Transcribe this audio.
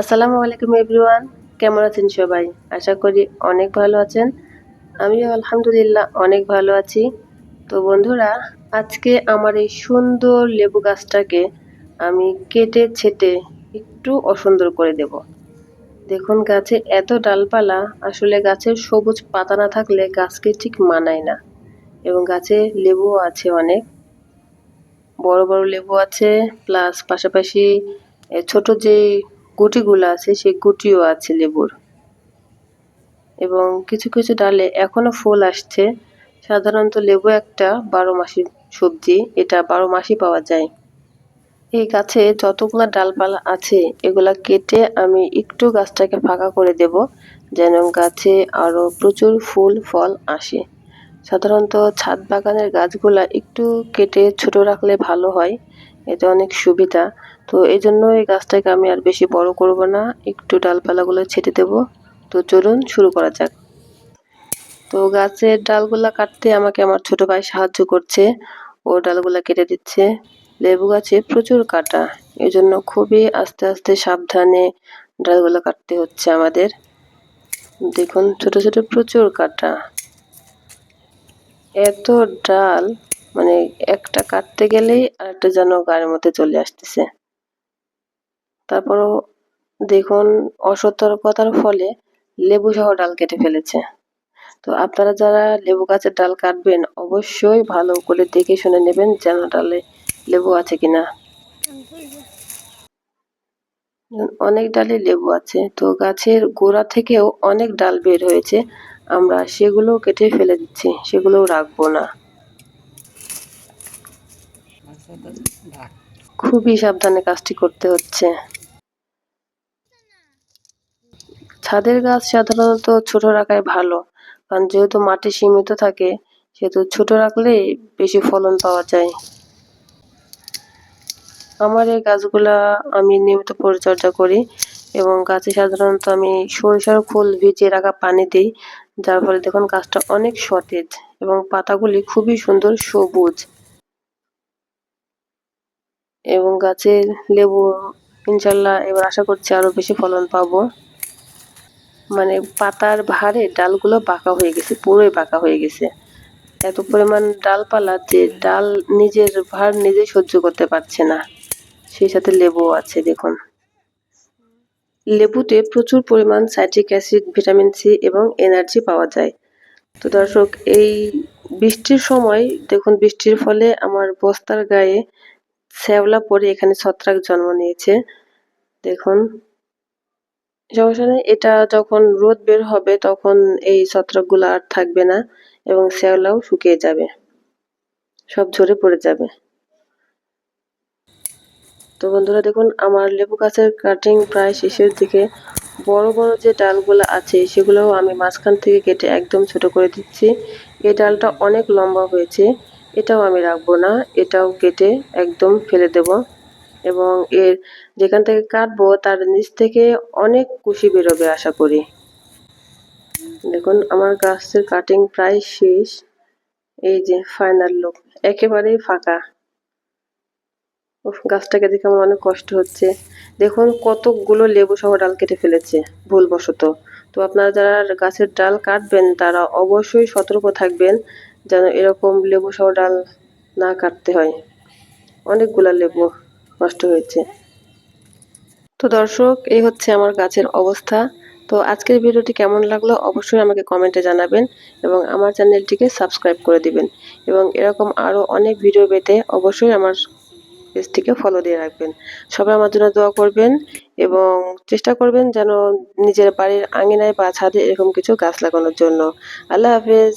আসসালামু আলাইকুম এভরিওয়ান কেমন আছেন সবাই? আশা করি অনেক ভালো আছেন। আমিও আলহামদুলিল্লাহ অনেক ভালো আছি। তো বন্ধুরা, আজকে আমার এই সুন্দর লেবু গাছটাকে আমি কেটে ছেটে একটু অসুন্দর করে দেব। দেখুন, গাছে এত ডালপালা, আসলে গাছের সবুজ পাতা না থাকলে গাছকে ঠিক মানায় না। এবং গাছে লেবুও আছে অনেক। বড় বড় লেবু আছে, প্লাস পাশাপাশি ছোট যে গুটিগুলো আছে, সেই গুটিও আছে লেবুর। এবং কিছু কিছু ডালে এখনও ফুল আসছে। সাধারণত লেবু একটা বারো মাসি সবজি, এটা বারো মাসই পাওয়া যায়। এই গাছে যতগুলো ডালপালা আছে, এগুলা কেটে আমি একটু গাছটাকে ফাঁকা করে দেব, যেন গাছে আরও প্রচুর ফুল, ফল আসে। সাধারণত ছাদ বাগানের গাছগুলা একটু কেটে ছোট রাখলে ভালো হয়। এতে অনেক সুবিধা। তো এই জন্য এই গাছটাকে আমি আর বেশি বড় করব না, একটু ডালপালাগুলো ছেটে দেব। তো চলুন, শুরু করা যাক। তো গাছের ডালগুলা কাটতে আমাকে আমার ছোট ভাই সাহায্য করছে। ও ডালগুলা কেটে দিচ্ছে। লেবু গাছে প্রচুর কাটা। এই জন্য খুবই আস্তে আস্তে সাবধানে ডালগুলো কাটতে হচ্ছে আমাদের। দেখুন, ছোট ছোট প্রচুর কাটা। এত ডাল মানে একটা কাটতে গেলেই আরেকটা যেন গায়ের মধ্যে চলে আসতেছে। তারপরও দেখুন, অসতর্কতার ফলে লেবু সহ ডাল কেটে ফেলেছে। তো আপনারা যারা লেবু গাছের ডাল কাটবেন, অবশ্যই ভালো করে দেখে শুনে নেবেন যেন ডালে লেবু আছে কিনা। অনেক ডালে লেবু আছে, তো গাছের গোড়া থেকেও অনেক ডাল বের হয়েছে। আমরা সেগুলো কেটে ফেলে দিচ্ছি, সেগুলোও রাখব না। খুবই সাবধানে কাজটি করতে হচ্ছে। ছাদের গাছ সাধারণত ছোট রাখাই ভালো, কারণ যেহেতু মাটি সীমিত থাকে, সেহেতু ছোট রাখলেই বেশি ফলন পাওয়া যায়। আমার এই গাছগুলা আমি নিয়মিত পরিচর্যা করি এবং গাছে সাধারণত আমি সরিষার ফুল ভিজিয়ে রাখা পানি দিই, যার ফলে দেখুন গাছটা অনেক সতেজ এবং পাতাগুলি খুবই সুন্দর সবুজ। এবং গাছে লেবু ইনশাল্লাহ এবার আশা করছি আরও বেশি ফলন পাবো। মানে পাতার ভারে ডালগুলো বাঁকা হয়ে গেছে, পুরোই বাঁকা হয়ে গেছে। এত পরিমাণ ডালপালা যে ডাল নিজের ভার নিজে সহ্য করতে পারছে না। সেই সাথে লেবু আছে, দেখুন। লেবুতে প্রচুর পরিমাণ সাইট্রিক অ্যাসিড, ভিটামিন সি এবং এনার্জি পাওয়া যায়। তো দর্শক, এই বৃষ্টির সময়, দেখুন বৃষ্টির ফলে আমার বস্তার গায়ে শ্যাওলা পরে এখানে ছত্রাক জন্ম নিয়েছে। দেখুন। সমস্যা নেই, এটা যখন রোদ বের হবে তখন এই ছত্রাকগুলো আর থাকবে না এবং শ্যাওলাও শুকিয়ে যাবে। সব ঝরে পড়ে যাবে। তো বন্ধুরা দেখুন, আমার লেবু গাছের কাটিং প্রায় শেষের দিকে। বড় বড় যে ডালগুলো আছে সেগুলোও আমি মাঝখান থেকে কেটে একদম ছোট করে দিচ্ছি। এই ডালটা অনেক লম্বা হয়েছে। এটাও আমি রাখব না, এটাও কেটে একদম ফেলে দেব। এবং এর যেখান থেকে কাটবো, তার নিচ থেকে অনেক কুশি বেরোবে আশা করি। দেখুন, আমার গাছের কাটিং প্রায় শেষ। এই যে ফাইনাল লুক একেবারেই ফাঁকা। গাছটাকে দেখে আমার অনেক কষ্ট হচ্ছে। দেখুন, কতগুলো লেবু সহ ডাল কেটে ফেলেছে, ভুলবশত। তো আপনারা যারা গাছের ডাল কাটবেন, তারা অবশ্যই সতর্ক থাকবেন। যেন এরকম লেবু সহ ডাল না কাটতে হয়। অনেকগুলা লেবু নষ্ট হয়েছে। তো দর্শক, এই হচ্ছে আমার গাছের অবস্থা। তো আজকের ভিডিওটি কেমন লাগল অবশ্যই আমাকে কমেন্টে জানাবেন এবং আমার চ্যানেলটিকে সাবস্ক্রাইব করে দিবেন এবং এরকম আরও অনেক ভিডিও পেতে অবশ্যই আমার পেজটিকে ফলো দিয়ে রাখবেন। সবাই আমার জন্য দোয়া করবেন এবং চেষ্টা করবেন যেন নিজের বাড়ির আঙিনায় বা ছাদে এরকম কিছু গাছ লাগানোর জন্য। আল্লাহ হাফেজ।